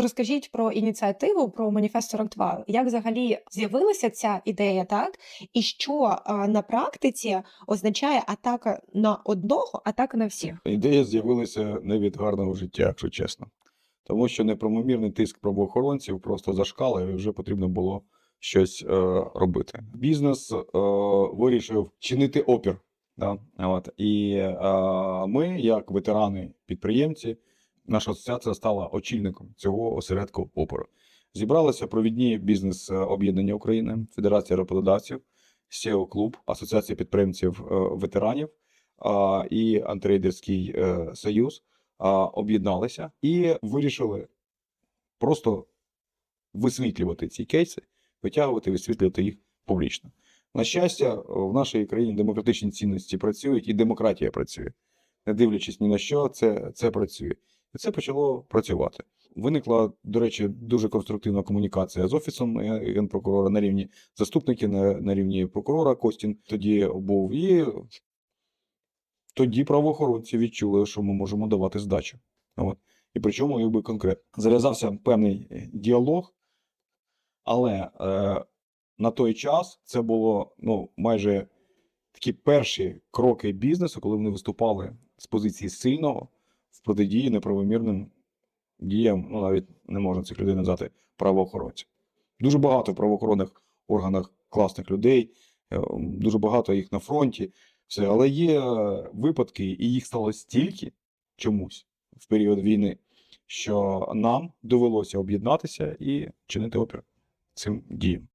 Розкажіть про ініціативу, про маніфест 42. Як взагалі з'явилася ця ідея, так? І що а, на практиці означає атака на одного, атака на всіх? Ідея з'явилася не від гарного життя, якщо чесно. Тому що неправомірний тиск правоохоронців просто зашкалив і вже потрібно було щось е, робити. Бізнес е, вирішив чинити опір. Да? От. І е, ми, як ветерани-підприємці, наша асоціація стала очільником цього осередку опору. Зібралися провідні бізнес-об'єднання України, Федерація роботодавців, SEO клуб, Асоціація підприємців е, ветеранів і Антирейдерський е, союз об'єдналися і вирішили просто висвітлювати ці кейси, витягувати, висвітлювати їх публічно. На щастя, в нашій країні демократичні цінності працюють і демократія працює. Не дивлячись ні на що, це, це працює. І це почало працювати. Виникла, до речі, дуже конструктивна комунікація з офісом е, генпрокурора на рівні заступників, на, на рівні прокурора Костін тоді був. І тоді правоохоронці відчули, що ми можемо давати здачу. От. І причому якби конкретно. Зав'язався певний е, діалог, але е, на той час це було ну, майже такі перші кроки бізнесу, коли вони виступали з позиції сильного в протидії неправомірним діям, ну навіть не можна цих людей назвати правоохоронців. Дуже багато в правоохоронних органах класних людей, е, дуже багато їх на фронті. Все, але є е, випадки, і їх стало стільки чомусь в період війни, що нам довелося об'єднатися і чинити опір цим діям.